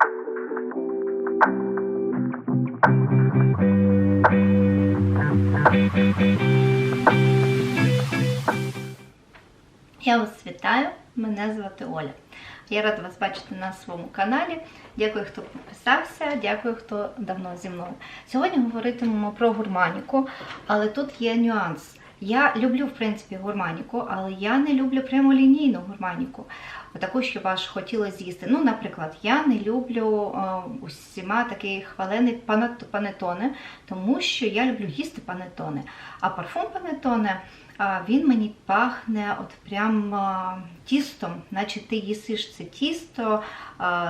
Я вас вітаю, мене звати Оля. Я рада вас бачити на своєму каналі. Дякую, хто підписався, дякую, хто давно зі мною. Сьогодні говоритимемо про гурманіку, але тут є нюанс. Я люблю, в принципі, гурманіку, але я не люблю прямолінійну гурманіку. Таку, що аж хотілося з'їсти. Ну, наприклад, я не люблю е, усіма такий хвалений панет- панетоне, тому що я люблю їсти панетоне. А парфум панетоне а, він мені пахне от прям тістом, наче ти їсиш це тісто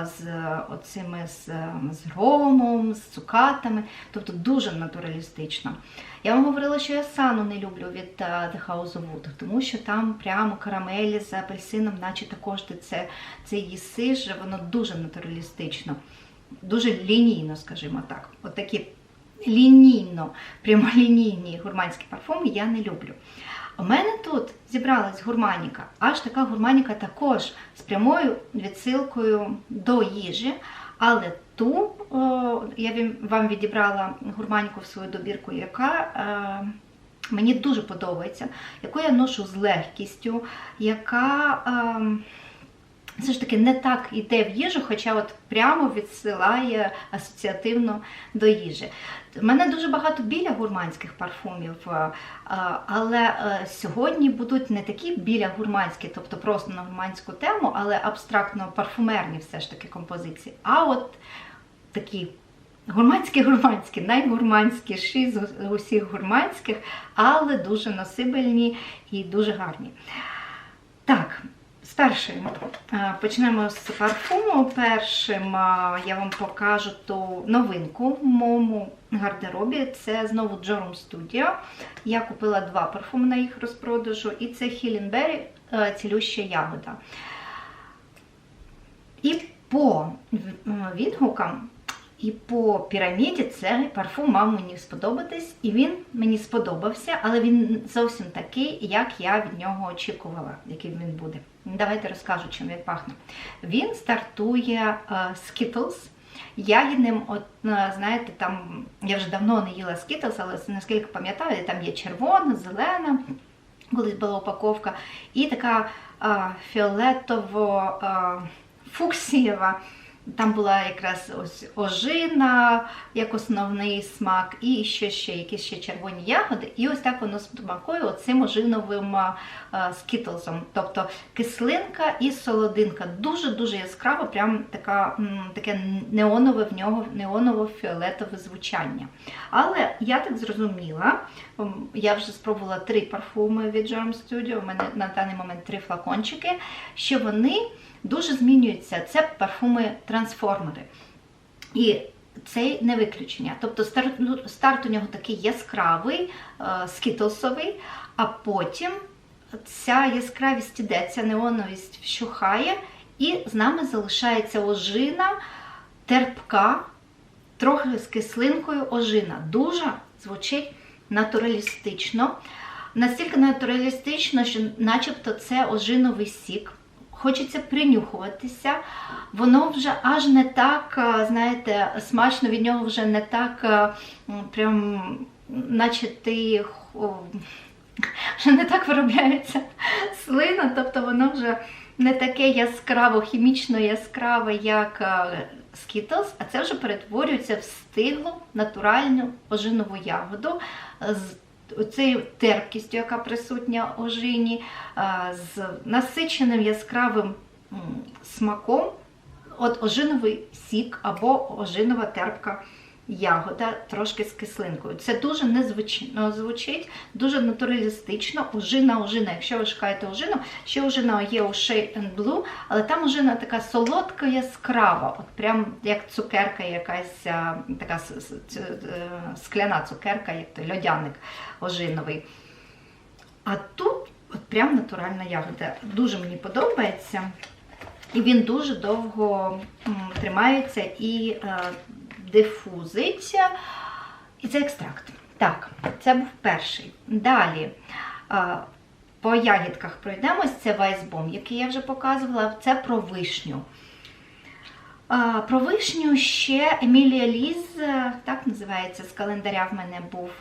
з оцими з, з ромом, з цукатами, тобто дуже натуралістично. Я вам говорила, що я сану не люблю від The House of Wood, тому що там прямо карамелі з апельсином, наче також ти це, це їсиш, воно дуже натуралістично, дуже лінійно, скажімо так. От такі лінійно, прямолінійні гурманські парфуми я не люблю. У мене тут зібралась гурманіка, аж така гурманіка також з прямою відсилкою до їжі. Але ту о, я вам- відібрала гурманіку в свою добірку, яка е, мені дуже подобається, яку я ношу з легкістю, яка е, все ж таки не так йде в їжу, хоча от прямо відсилає асоціативно до їжі. У мене дуже багато біля гурманських парфумів, е, е, але е, сьогодні будуть не такі біля гурманські, тобто просто на гурманську тему, але абстрактно парфумерні все ж таки композиції. А от такі гурманські-гурманські, найгурманськіші з усіх гурманських, але дуже насибельні і дуже гарні. Так, з першим почнемо з парфуму. Першим я вам покажу ту новинку в моєму гардеробі. Це знову Jorum Studio. Я купила два парфуми на їх розпродажу, і це Хілінбері е, цілюща ягода. І по е, відгукам, і по піраміді цей парфум мав мені сподобатись, і він мені сподобався, але він зовсім такий, як я від нього очікувала, який він буде. Давайте розкажу, чим він пахне. Він стартує е, Skittles. Ягідним, от е, знаєте, там я вже давно не їла Skittles, але наскільки пам'ятаю, там є червона, зелена, колись була упаковка, і така е, фіолетово е, фуксієва. Там була якраз ось ожина, як основний смак, і ще ще якісь ще червоні ягоди. І ось так воно смакує оцим ожиновим а, а, скітлзом. Тобто кислинка і солодинка. Дуже-дуже яскрава, прям така, таке неонове в нього неоново-фіолетове звучання. Але я так зрозуміла, я вже спробувала три парфуми від Germ Studio, у мене на даний момент три флакончики, що вони дуже змінюються. Це парфуми-трансформери. І цей не виключення. Тобто старт, ну, у нього такий яскравий, е, скітлсовий, а потім ця яскравість іде, ця неоновість вщухає, і з нами залишається ожина, терпка, трохи з кислинкою ожина. Дуже звучить натуралістично. Настільки натуралістично, що начебто це ожиновий сік. Хочеться принюхуватися, воно вже аж не так, знаєте, смачно від нього вже не так, прям, наче ти вже не так виробляється слина, тобто воно вже не таке яскраво, хімічно яскраве, як а, Skittles, а це вже перетворюється в стиглу натуральну ожинову ягоду з оцею терпкістю, яка присутня ожині, з насиченим яскравим смаком, от ожиновий сік або ожинова терпка ягода, трошки з кислинкою. Це дуже незвично звучить, дуже натуралістично. Ожина, ожина. Якщо ви шукаєте ожину, ще ожина є у Shade and Blue, але там ожина така солодка, яскрава, от прям як цукерка, якась така е, скляна цукерка, як той льодяник ожиновий. А тут от прям натуральна ягода. Дуже мені подобається. І він дуже довго тримається і дифузиться. І це екстракт. Так, це був перший. Далі по ягідках пройдемось. Це Вайсбом, який я вже показувала. Це про вишню. Про вишню ще Емілія Ліз, так називається, з календаря в мене був.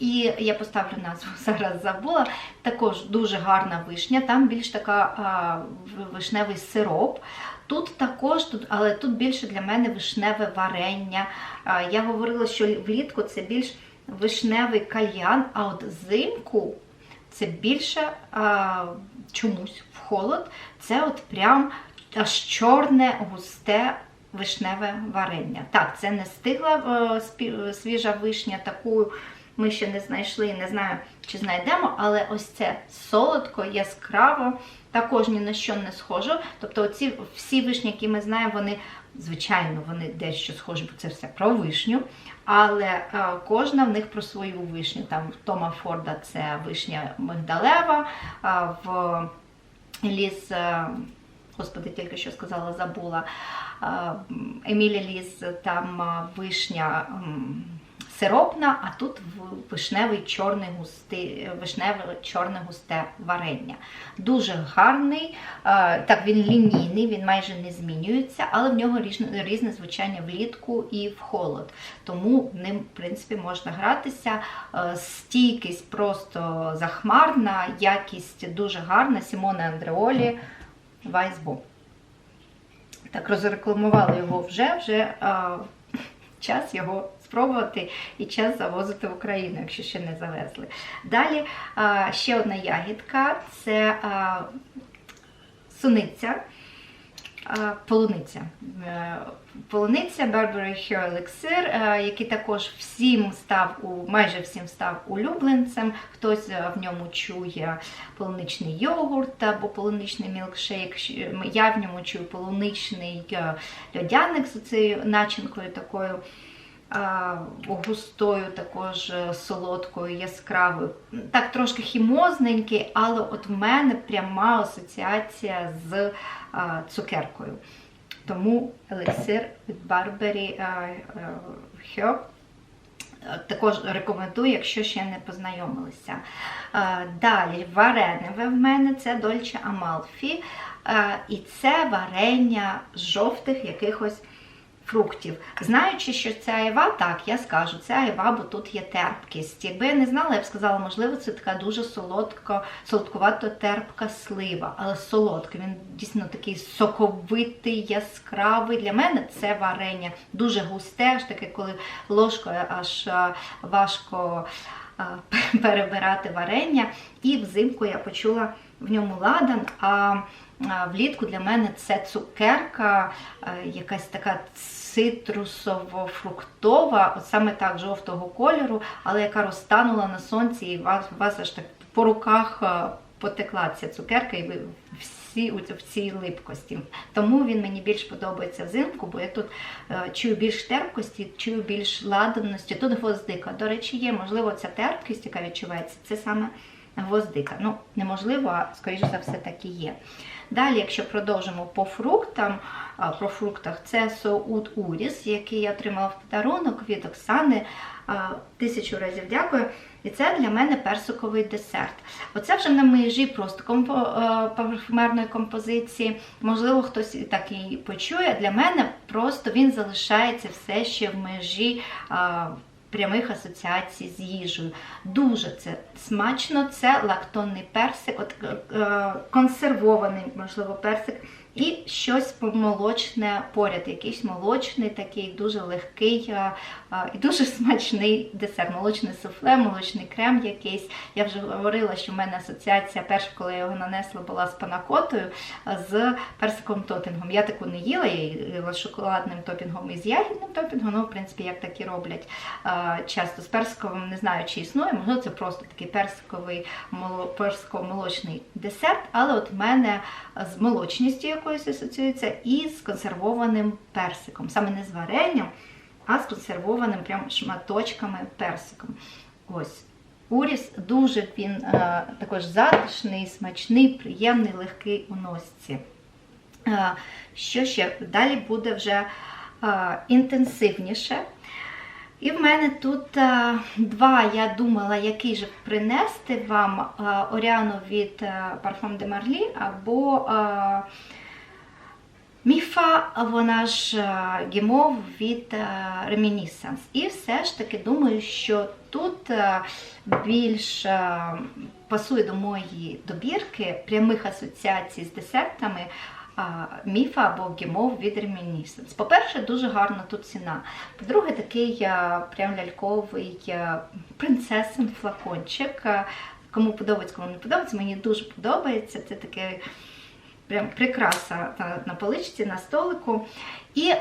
І я поставлю назву, зараз забула. Також дуже гарна вишня, там більш така а, вишневий сироп. Тут також, тут, але тут більше для мене вишневе варення. А, Я говорила, що влітку це більш вишневий кальян, а от взимку це більше а, чомусь в холод. Це от прям аж чорне, густе вишневе варення. Так, це не стигла е, свіжа вишня, таку ми ще не знайшли, не знаю, чи знайдемо, але ось це солодко, яскраво, також ні на що не схоже. Тобто, оці всі вишні, які ми знаємо, вони, звичайно, вони дещо схожі, бо це все про вишню. Але е, кожна в них про свою вишню. Там в Тома Форда це вишня мигдалева, в Ліс, е, господи, тільки що сказала, забула. Емілі Ліс, там вишня сиропна, а тут вишневий чорний густий, вишневе чорне густе варення. Дуже гарний, так він лінійний, він майже не змінюється, але в нього різне, звучання влітку і в холод. Тому ним, в принципі, можна гратися. Стійкість просто захмарна, якість дуже гарна. Сімоне Андреолі Вайсбо. Так, розрекламували його вже, вже а, час його спробувати і час завозити в Україну, якщо ще не завезли. Далі а, ще одна ягідка це а, суниця. Полуниця. Е, Полуниця Burberry Hair Elixir, який також всім став у майже всім став улюбленцем. Хтось е, в ньому чує полуничний йогурт або полуничний мілкшейк. Я в ньому чую полуничний е, льодяник з цією начинкою такою. Густою, також е, солодкою, яскравою. Так, трошки хімозненький, але от в мене пряма асоціація з цукеркою. Тому елексир від а, Herb е, також рекомендую, якщо ще не познайомилися. Е, Далі вареневе в мене це Dolce. Е, І це варення жовтих якихось фруктів. Знаючи, що це айва, так, я скажу, це айва, бо тут є терпкість. Якби я не знала, я б сказала, можливо, це така дуже солодка, солодкувато терпка слива, але солодка. Він дійсно такий соковитий, яскравий. Для мене це варення дуже густе, аж таке, коли ложкою аж важко а, перебирати варення. І взимку я почула в ньому ладан. А влітку для мене це цукерка, е, якась така цитрусово-фруктова, от саме так жовтого кольору, але яка розтанула на сонці, і вас, вас аж так по руках е, потекла ця цукерка, і ви всі в цій липкості. Тому він мені більш подобається взимку, бо я тут е, чую більш терпкості, чую більш ладаності. Тут гвоздика. До речі, є, можливо, ця терпкість, яка відчувається, це саме гвоздика. Ну, неможливо, а скоріш за все так і є. Далі, якщо продовжимо по фруктам, про фруктах, це соут уріс, який я отримала в подарунок від Оксани. Тисячу разів дякую. І це для мене персиковий десерт. Оце вже на межі просто компо, е, парфумерної композиції. Можливо, хтось і так і почує. Для мене просто він залишається все ще в межі. Прямих асоціацій з їжею. Дуже це смачно, це лактонний персик, от, е, е, консервований, можливо, персик, і щось молочне поряд, якийсь молочний, такий дуже легкий е, е, і дуже смачний десерт. Молочне суфле, молочний крем якийсь. Я вже говорила, що в мене асоціація перша, коли я його нанесла, була з панакотою, е, з персиковим топінгом. Я таку не їла, я їла з шоколадним топінгом і з ягідним топінгом, ну, в принципі, як так і роблять часто з персиковим, не знаю, чи існує, можливо, це просто такий персиковий моло- персиково-молочний десерт, але от в мене з молочністю якоюсь асоціюється і з консервованим персиком. Саме не з варенням, а з консервованим прям шматочками персиком. Ось. Уріс дуже він е, також затишний, смачний, приємний, легкий у носці. Е, що ще? Далі буде вже е, інтенсивніше. І в мене тут е, два, я думала, який же принести вам е, Оріану від е, Parfum de Marly або е, Міфа, вона ж е, гімов від е, Reminiscence. І все ж таки думаю, що тут е, більш пасує до моєї добірки прямих асоціацій з десертами. Міфа або гімов від Reminiscence. По-перше, дуже гарна тут ціна. По-друге, такий прям ляльковий принцесин флакончик. Е, Кому подобається, кому не подобається, мені дуже подобається. Це таке прям прикраса на, на поличці, на столику. І е,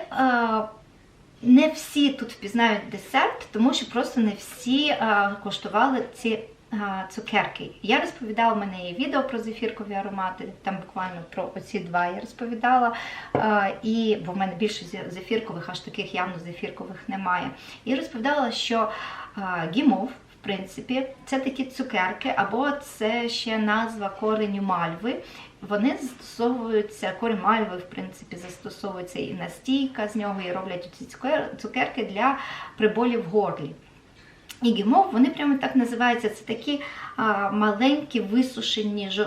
не всі тут впізнають десерт, тому що просто не всі е, коштували ці е, цукерки. Я розповідала, в мене є відео про зефіркові аромати, там буквально про оці два я розповідала. Е, і, бо в мене більше зефіркових, аж таких явно зефіркових немає. І розповідала, що е, гімов. В принципі, це такі цукерки, або це ще назва кореню мальви. Вони застосовуються, корінь мальви, в принципі, застосовується і настійка з нього, і роблять ці цукерки для приболів в горлі. І гімов, вони прямо так називаються. Це такі а, маленькі, висушені, е,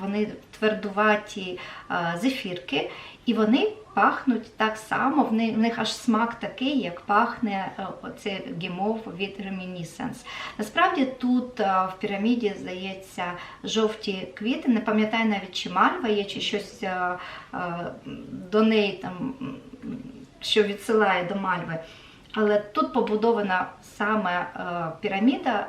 вони твердуваті а, зефірки, і вони пахнуть так само. В них, в них аж смак такий, як пахне е, оце гімов від Reminiscence. Насправді тут в піраміді, здається, жовті квіти. Не пам'ятаю навіть, чи мальва є, чи щось а, до неї там, що відсилає до мальви. Але тут побудована саме е, піраміда е,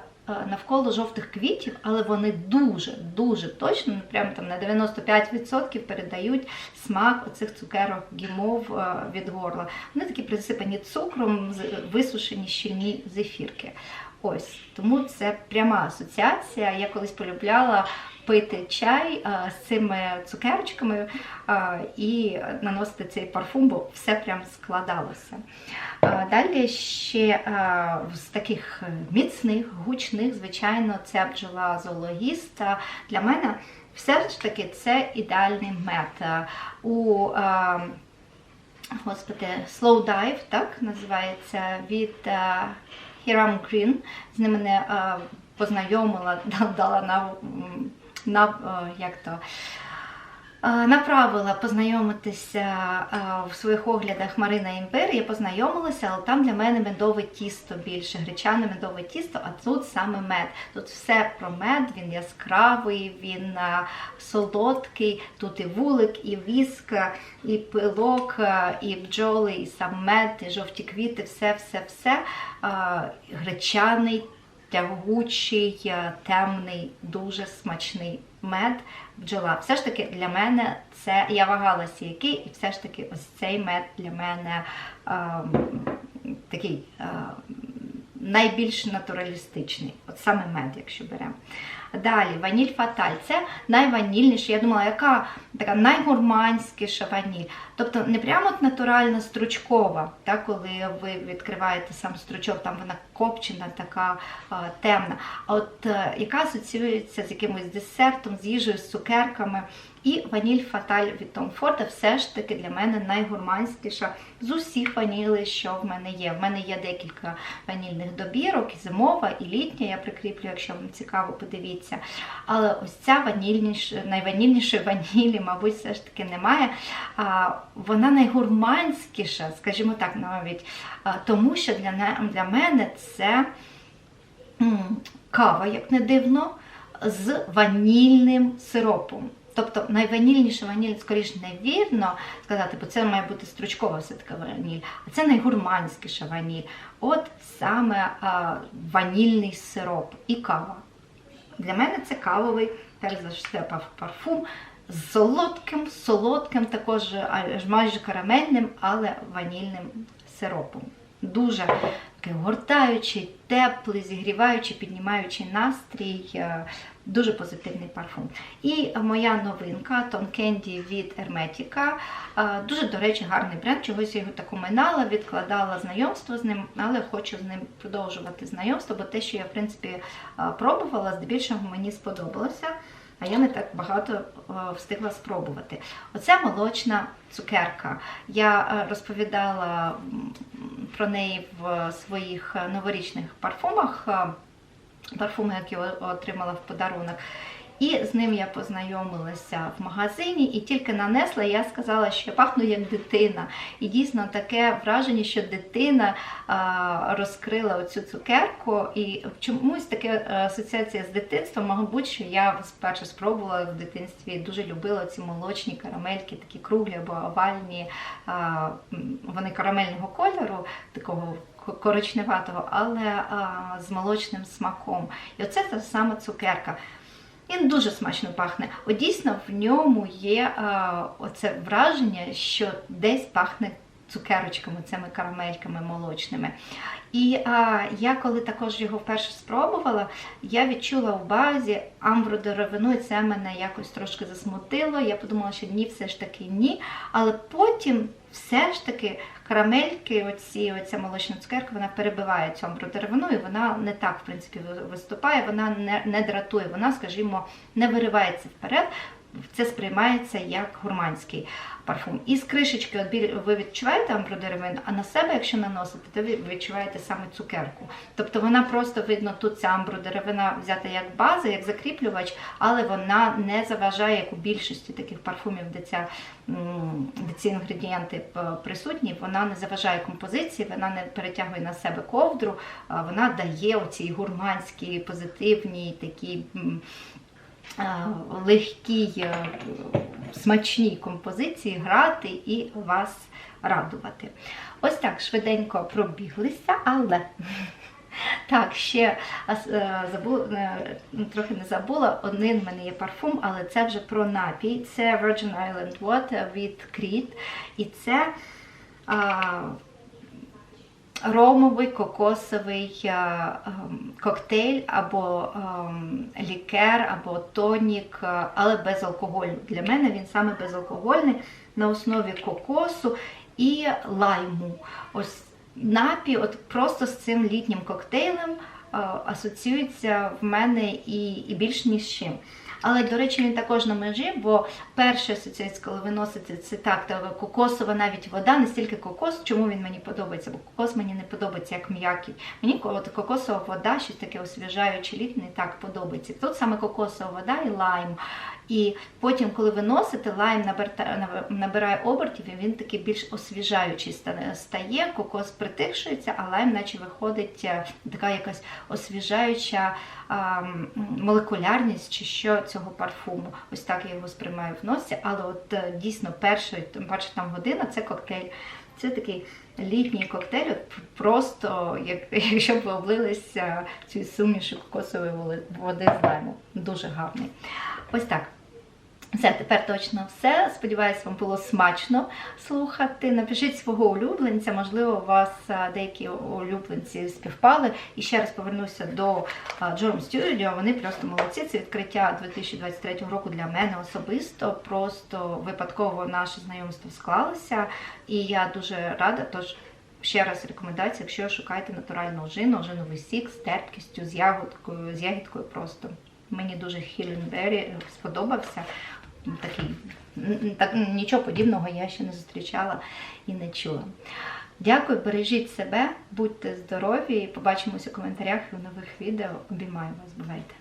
навколо жовтих квітів, але вони дуже дуже точно, ну, прямо там на 95% передають смак оцих цукерок гімов е, від горла. Вони такі присипані цукром, висушені щільні зефірки. Ось тому це пряма асоціація. Я колись полюбляла пити чай е, з цими цукерочками е, і наносити цей парфум, бо все прям складалося. Е, Далі ще з таких міцних, гучних, звичайно, це бджола зоологіст. Е, Для мене все ж таки це ідеальний мед. У господи, Slow Dive, так називається від е, Hiram Green. З ним мене е, познайомила, дала на, на е, як то. Е, Направила познайомитися е, в своїх оглядах Марина Імпер. Я познайомилася, але там для мене медове тісто більше, гречане медове тісто, а тут саме мед. Тут все про мед, він яскравий, він солодкий, тут і вулик, і віск, і пилок, і бджоли, і сам мед, і жовті квіти, все, все, все. Е, Гречаний, тягучий, е, темний, дуже смачний мед бджола. Все ж таки для мене це я вагалася який, і все ж таки ось цей мед для мене ем, такий ем, найбільш натуралістичний. От саме мед, якщо беремо. Далі ваніль фаталь. Це найванільніше. Я думала, яка така найгурманськіша ваніль. Тобто не прямо от натуральна стручкова, так, коли ви відкриваєте сам стручок, там вона копчена, така а, темна. А от е, яка асоціюється з якимось десертом, з їжею, з цукерками. І ваніль фаталь від Tom Ford все ж таки для мене найгурманськіша з усіх ванілей, що в мене є. В мене є декілька ванільних добірок, і зимова, і літня. Я прикріплю, якщо вам цікаво, подивіться. Але ось ця ванільніша, найванільнішої ванілі, мабуть, все ж таки немає. Вона найгурманськіша, скажімо так, навіть, тому що для, для мене це кава, як не дивно, з ванільним сиропом. Тобто найванільніша ваніль, скоріш невірно сказати, бо це має бути стручкова все-таки ваніль, а це найгурманськіша ваніль. От саме а, ванільний сироп і кава. Для мене це кавовий, перш за все, парфум з солодким, солодким, також майже карамельним, але ванільним сиропом. Дуже такий гортаючий, теплий, зігріваючий, піднімаючий настрій. е, Дуже позитивний парфум. І моя новинка Tom Candy від Hermetica. Е, Дуже, до речі, гарний бренд. Чогось я його так уминала, відкладала знайомство з ним, але хочу з ним продовжувати знайомство, бо те, що я, в принципі, е, пробувала, здебільшого мені сподобалося. А я не так багато е, встигла спробувати. Оце молочна цукерка. Я е, розповідала про неї в своїх е, новорічних парфумах. Парфуми, які отримала в подарунок. І з ним я познайомилася в магазині, і тільки нанесла, я сказала, що я пахну як дитина. І дійсно таке враження, що дитина розкрила оцю цукерку. І чомусь таке асоціація з дитинством, мабуть, що я спершу спробувала в дитинстві, дуже любила ці молочні карамельки, такі круглі або овальні. Вони карамельного кольору, такого ко- коричневатого, але а, з молочним смаком. І оце та сама цукерка. Він дуже смачно пахне. От дійсно в ньому є а, оце враження, що десь пахне цукерочками, цими карамельками молочними. І а, я коли також його вперше спробувала, я відчула у базі амбродеревину, і це мене якось трошки засмутило. Я подумала, що ні, все ж таки ні. Але потім все ж таки карамельки, оці, оця молочна цукерка, вона перебиває цю амбродеревину, і вона не так, в принципі, ви- виступає, вона не, не дратує, вона, скажімо, не виривається вперед. Це сприймається як гурманський парфум. І з кришечки от ви відчуваєте амбродеревину, а на себе, якщо наносите, то ви відчуваєте саме цукерку. Тобто вона просто видно, тут ця амбродеревина взята як база, як закріплювач, але вона не заважає, як у більшості таких парфумів, де, ця, де ці інгредієнти присутні, вона не заважає композиції, вона не перетягує на себе ковдру, вона дає оцій гурманській, позитивній, такій. Е, легкій, е, смачній композиції грати і вас радувати. Ось так швиденько пробіглися, але так, ще е, забула, е, трохи не забула, один в мене є парфум, але це вже про напій. Це Virgin Island Water від Creed. І це ромовий кокосовий е, ем, коктейль або ем, лікер, або тонік, е, але без алкоголю. Для мене він саме безалкогольний на основі кокосу і лайму. Ось напій, от просто з цим літнім коктейлем е, асоціюється в мене і, і більш ніж з чим. Але, до речі, він також на межі, бо перша асоціація, коли ви носите це так, та кокосова навіть вода, не стільки кокос, чому він мені подобається, бо кокос мені не подобається як м'який. Мені от кокосова вода, щось таке освіжаюче літ, не так подобається. Тут саме кокосова вода і лайм. І потім, коли ви носите, лайм набирає обертів, і він такий більш освіжаючий стає, кокос притихшується, а лайм наче виходить е, така якась освіжаюча молекулярність чи що цього парфуму. Ось так я його сприймаю в носі, але от е, дійсно перший, перша там година це коктейль. Це такий літній коктейль, просто як, якщо б ви облилися цією сумішю кокосової води з лайму. Дуже гарний. Ось так. Все, тепер точно все. Сподіваюсь, вам було смачно слухати. Напишіть свого улюбленця, можливо, у вас деякі улюбленці співпали. І ще раз повернуся до а, Джорм Studio. Вони просто молодці. Це відкриття 2023 року для мене особисто. Просто випадково наше знайомство склалося. І я дуже рада. Тож ще раз рекомендація, якщо шукаєте натуральну ожину, ожиновий сік з терпкістю, з ягодкою, з ягідкою просто. Мені дуже Хіленбері сподобався. Такий, так, нічого подібного я ще не зустрічала і не чула. Дякую, бережіть себе, будьте здорові. Побачимося у коментарях і у нових відео. Обіймаю вас, бувайте!